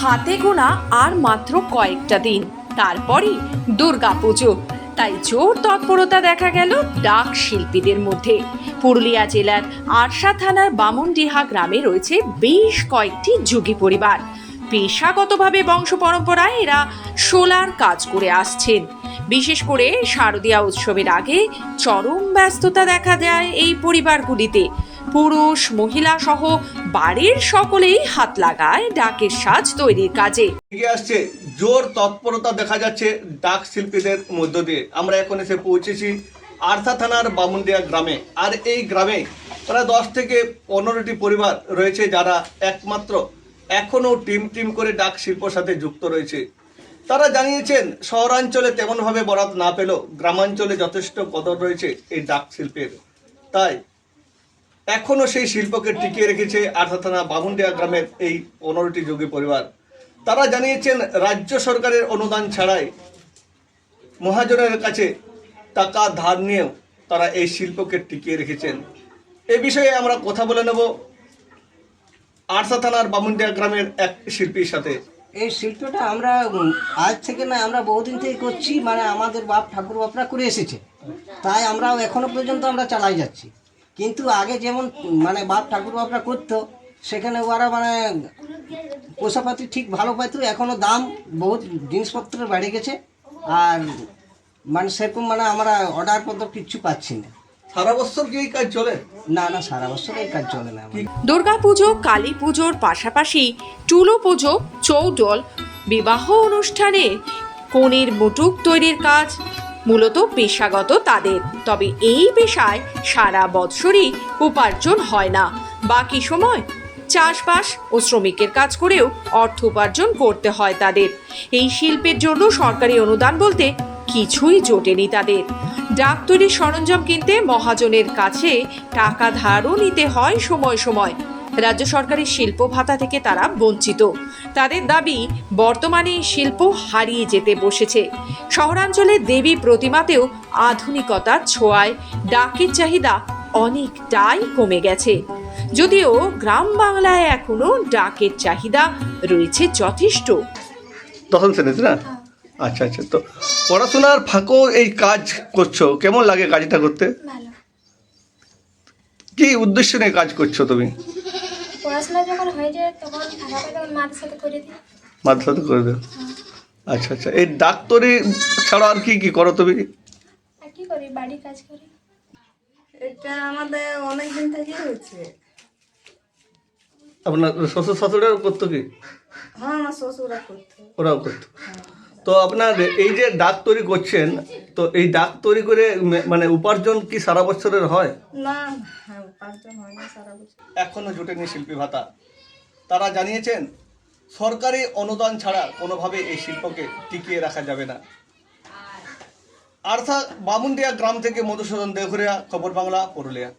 হাতে গোনা আর মাত্র কয়েকটা দিন। তারপরই দুর্গা পুজো। তাই জোর তৎপরতা দেখা গেল ডাক শিল্পীদের মধ্যে। পুরুলিয়া জেলার আরশা থানার বামনডিহা গ্রামে রয়েছে বেশ কয়েকটি যুগী পরিবার। পেশাগতভাবে বংশ পরম্পরায় এরা সোলার কাজ করে আসছেন। বিশেষ করে শারদীয়া উৎসবের আগে চরম ব্যস্ততা দেখা যায় এই পরিবারগুলিতে। পুরুষ, মহিলা সহ বাড়ির সকলেই হাত লাগায় ডাকের সাজ তৈরির কাজে। এগিয়ে আসছে, জোর তৎপরতা দেখা যাচ্ছে ডাক শিল্পীদের মধ্য দিয়ে। আমরা এখন এসে পৌঁছেছি আর্থা থানার বামুন্ডিয়া গ্রামে। আর এই গ্রামে প্রায় দশ থেকে পনেরোটি পরিবার রয়েছে যারা একমাত্র এখনও টিম টিম করে ডাক শিল্পর সাথে যুক্ত রয়েছে। তারা জানিয়েছেন, শহরাঞ্চলে তেমনভাবে বরাত না পেলেও গ্রামাঞ্চলে যথেষ্ট কদর রয়েছে এই ডাক শিল্পের। তাই এখনও সেই শিল্পকে টিকিয়ে রেখেছে আর্থা থানা বামুন্ডিয়া গ্রামের এই পনেরোটি যোগী পরিবার। তারা জানিয়েছেন, রাজ্য সরকারের অনুদান ছাড়াই মহাজনের কাছে টাকা ধার নিয়েও তারা এই শিল্পকে টিকিয়ে রেখেছেন। এ বিষয়ে আমরা কথা বলে নেব আরসা থানার বামুন্ডিয়া গ্রামের এক শিল্পীর সাথে। এই শিল্পটা আমরা আজ থেকে না, আমরা বহুদিন থেকে করছি মানে আমাদের বাপ, ঠাকুর বাপরা করে এসেছে। তাই আমরাও এখনও পর্যন্ত আমরা চালাই যাচ্ছি। কিন্তু আগে যেমন মানে বাপ ঠাকুর বাপরা করতো সেখানে ওরা মানে পোষাপাতি ঠিক ভালো পাইতো এখনও দাম বহুত জিনিসপত্র বেড়ে গেছে। আর মানে সেরকম মানে আমরা অর্ডার পত্র কিচ্ছু পাচ্ছি না। সারা বছর কি এই কাজ চলে? না না সারা বছর এই কাজ চলে না। দুর্গাপুজো কালী পুজোর পাশাপাশি টুলু পুজো চৌডল বিবাহ অনুষ্ঠানে কনের মুটুক তৈরির কাজ মূলত পেশাগত তাদের। তবে এই পেশায় সারা বৎসরই উপার্জন হয় না। বাকি সময় চাষবাস ও শ্রমিকের কাজ করেও অর্থ উপার্জন করতে হয় তাদের। এই শিল্পের জন্য সরকারি অনুদান বলতে কিছুই জোটেনি তাদের। ডাক তৈরির সরঞ্জাম কিনতে মহাজনের কাছে টাকা ধারও নিতে হয় সময় সময়। রাজ্য সরকারের শিল্প ভাতা থেকে তারা বঞ্চিত। তাদের দাবি বর্তমানে শিল্প হারিয়ে যেতে বসেছে। শহরাঞ্চলে দেবী প্রতিমাতেও আধুনিকতার ছোঁয়ায় ডাকের চাহিদা অনেকটাই কমে গেছে। যদিও গ্রাম বাংলায় এখনও ডাকের চাহিদা রয়েছে যথেষ্ট। দশম শ্রেণীতে না? আচ্ছা আচ্ছা। তো পড়াশোনার ফাঁকও এই কাজ করছ কেমন লাগে কাজটা করতে? কি উদ্দেশ্য নিয়ে কাজ করছ তুমি? পড়াশোনা যখন হয়ে যায় তখন ফাঁকা করে দিই। মাদ্রাসাতে করে দেও আচ্ছা আচ্ছা। এই ডাক্তারি ছাড়া আর কি কি করো তুমি? আর কি করি? বাড়ির কাজ করি। এটা আমাদের অনেক দিন থেকে হচ্ছে। আপনার শ্বশুর শাশুড়িও করতো কি? হ্যাঁ আমার শ্বশুরা করতো। ওরাও করতো। তো আপনার এই যে ডাক তৈরি করছেন তো এই ডাক তৈরি করে মানে উপার্জন কি সারা বছরের হয়? না এখনও জুটেনি শিল্পী ভাতা। তারা জানিয়েছেন, সরকারি অনুদান ছাড়া কোনোভাবে এই শিল্পকে টিকিয়ে রাখা যাবে না। আর্থা বামুন্ডিয়া গ্রাম থেকে মধুসূদন দেহরিয়া খবর বাংলা, পুরুলিয়া।